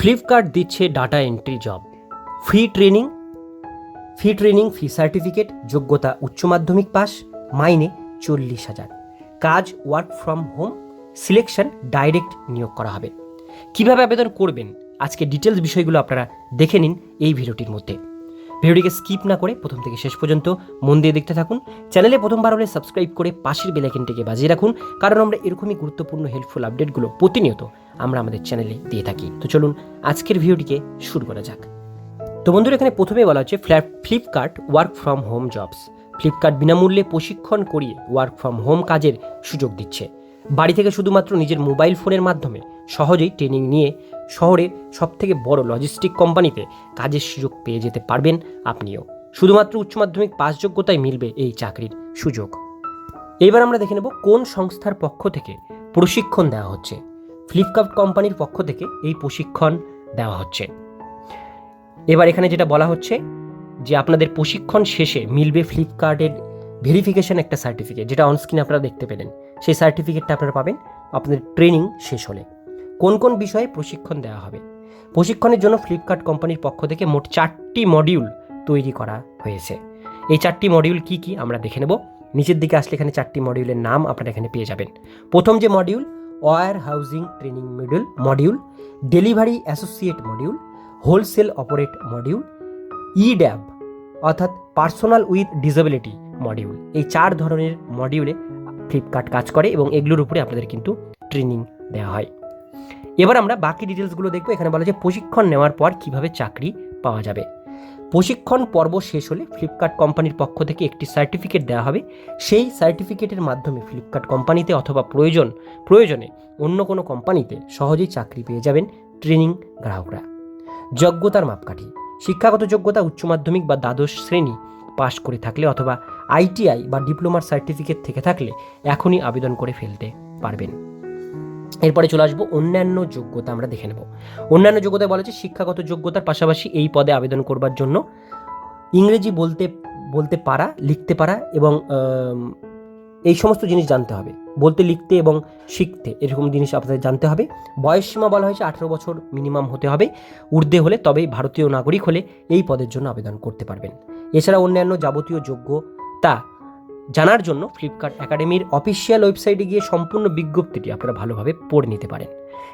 Flipkart দিচ্ছে data entry job. Free training free training, free certificate, যোগ্যতা উচ্চ মাধ্যমিক পাস, মাইনে চল্লিশ হাজার। কাজ work from home selection direct নিয়োগ করা হবে। কীভাবে আবেদন করবেন? আজকে ডিটেলস বিষয়গুলো আপনারা দেখে নিন এই ভিডিওটির মধ্যে। ভিডিওটিকে স্কিপ না করে প্রথম থেকে শেষ পর্যন্ত মন দিয়ে দেখতে থাকুন। চ্যানেলে প্রথমবার হলে সাবস্ক্রাইব করে পাশের বেলাইকেনটিকে বাজিয়ে রাখুন। কারণ আমরা এরকমই গুরুত্বপূর্ণ হেল্পফুল আপডেটগুলো প্রতিনিয়ত আমরা আমাদের চ্যানেলে দিয়ে থাকি। তো চলুন আজকের ভিডিওটিকে শুরু করা যাক। তো বন্ধুরা, এখানে প্রথমে বলা হচ্ছে flap Flipkart work from home jobs Flipkart বিনামূল্যে প্রশিক্ষণ করিয়ে ওয়ার্ক ফ্রম হোম কাজের সুযোগ দিচ্ছে। বাড়ি থেকে শুধুমাত্র নিজের মোবাইল ফোনের মাধ্যমে সহজেই ট্রেনিং নিয়ে শহরের সবথেকে বড় লজিস্টিক কোম্পানিতে কাজের সুযোগ পেয়ে যেতে পারবেন আপনিও। শুধুমাত্র উচ্চ মাধ্যমিক পাস যোগ্যতায় মিলবে এই চাকরির সুযোগ। এবার আমরা দেখে নেব কোন সংস্থার পক্ষ থেকে প্রশিক্ষণ দেওয়া হচ্ছে। ফ্লিপকার্ট কোম্পানির পক্ষ থেকে এই প্রশিক্ষণ দেওয়া হচ্ছে। এবার এখানে যেটা বলা হচ্ছে যে আপনাদের প্রশিক্ষণ শেষে মিলবে ফ্লিপকার্টের ভেরিফিকেশন একটা সার্টিফিকেট যেটা অনস্ক্রিনে আপনারা দেখতে পেলেন। সেই সার্টিফিকেটটা আপনারা পাবেন। আপনাদের ট্রেনিং শেষ হলে। কোন কোন বিষয়ে প্রশিক্ষণ দেওয়া হবে? প্রশিক্ষণের জন্য ফ্লিপকার্ট কোম্পানির পক্ষ থেকে মোট চারটি মডিউল তৈরি করা হয়েছে। এই চারটি মডিউল কি কি আমরা দেখে নেব। নিচের দিকে আসলে এখানে চারটি মডিউলের নাম আপনারা এখানে পেয়ে যাবেন। প্রথম যে module warehousing training module module, delivery associate module, wholesale operate module ই ড্যাব অর্থাৎ পার্সোনাল উইথ ডিসেবিলিটি মডিউল। এই চার ধরনের মডিউলে ফ্লিপকার্ট কাজ করে এবং এগুলোর উপরে আপনাদের কিন্তু ট্রেনিং দেওয়া হয়। এবার আমরা বাকি ডিটেলসগুলো দেখব। এখানে বলা যে প্রশিক্ষণ নেওয়ার পর কীভাবে চাকরি পাওয়া যাবে। প্রশিক্ষণ পর্ব শেষ হলে ফ্লিপকার্ট কোম্পানির পক্ষ থেকে একটি সার্টিফিকেট দেওয়া হবে। সেই সার্টিফিকেটের মাধ্যমে ফ্লিপকার্ট কোম্পানিতে অথবা প্রয়োজন, প্রয়োজনে অন্য কোনো কোম্পানিতে সহজেই চাকরি পেয়ে যাবেন ট্রেনিং গ্রাহকরা। যোগ্যতার মাপকাঠি। শিক্ষাগত যোগ্যতা উচ্চ মাধ্যমিক বা দ্বাদশ শ্রেণি পাশ করে থাকলে অথবা আইটিআই বা ডিপ্লোমার সার্টিফিকেট থেকে থাকলে এখনই আবেদন করে ফেলতে পারবেন। এরপরে চলে আসব অন্যান্য যোগ্যতা, আমরা দেখে নেব। অন্যান্য যোগ্যতায় বলা হচ্ছে শিক্ষাগত যোগ্যতার পাশাপাশি এই পদে আবেদন করবার জন্য ইংরেজি বলতে বলতে পারা, লিখতে পারা এবং এই সমস্ত জিনিস জানতে হবে। বলতে, লিখতে এবং শিখতে এরকম জিনিস আপনাদের জানতে হবে। বয়স সীমা বলা হয়েছে আঠেরো বছর মিনিমাম হতে হবে। ঊর্ধ্বে হলে তবেই ভারতীয় নাগরিক হলে এই পদের জন্য আবেদন করতে পারবেন। এছাড়া অন্যান্য যাবতীয় যোগ্যতা জানার জন্য ফ্লিপকার্ট একাডেমির অফিসিয়াল ওয়েবসাইটে গিয়ে সম্পূর্ণ বিজ্ঞপ্তিটি আপনারা ভালোভাবে পড়ে নিতে পারেন।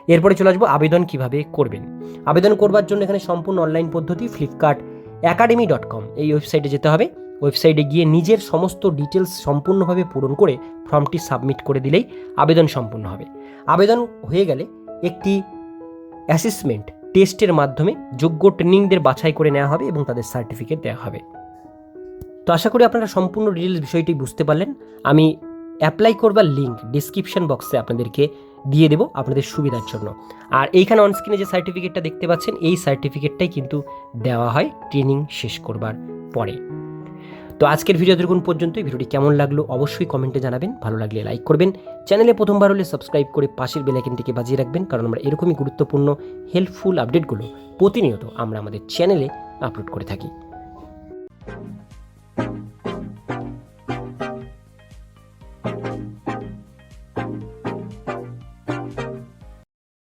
এরপরে চলে আসব আবেদন কীভাবে করবেন। আবেদন করবার জন্য এখানে সম্পূর্ণ অনলাইন পদ্ধতি ফ্লিপকার্ট একাডেমি ডট কম এই ওয়েবসাইটে যেতে হবে। ওয়েবসাইটে গিয়ে নিজের সমস্ত ডিটেলস সম্পূর্ণভাবে পূরণ করে ফর্মটি সাবমিট করে দিলেই আবেদন সম্পূর্ণ হবে। আবেদন হয়ে গেলে একটি অ্যাসেসমেন্ট টেস্টের মাধ্যমে যোগ্য ট্রেনিংদের বাছাই করে নেওয়া হবে এবং তাদের সার্টিফিকেট দেওয়া হবে। তো আশা করি আপনারা সম্পূর্ণ ডিটেলস বিষয়টি বুঝতে পারলেন। আমি অ্যাপ্লাই করবার লিঙ্ক ডিসক্রিপশন বক্সে আপনাদেরকে দিয়ে দেবো আপনাদের সুবিধার জন্য। আর এইখানে অনস্ক্রিনে যে সার্টিফিকেটটা দেখতে পাচ্ছেন, এই সার্টিফিকেটটাই কিন্তু দেওয়া হয় ট্রেনিং শেষ করবার পরে। তো আজকের ভিডিও দেখুন পর্যন্তই। ভিডিওটি কেমন লাগল অবশ্যই কমেন্টে জানাবেন। ভালো লাগলে লাইক করবেন। চ্যানেলে প্রথমবার হলে সাবস্ক্রাইব করে পাশের বেলাইকেনটিকে বাজিয়ে রাখবেন, কারণ আমরা এরকমই গুরুত্বপূর্ণ হেল্পফুল আপডেটগুলো প্রতিনিয়ত আমরা আমাদের চ্যানেলে আপলোড করে থাকি।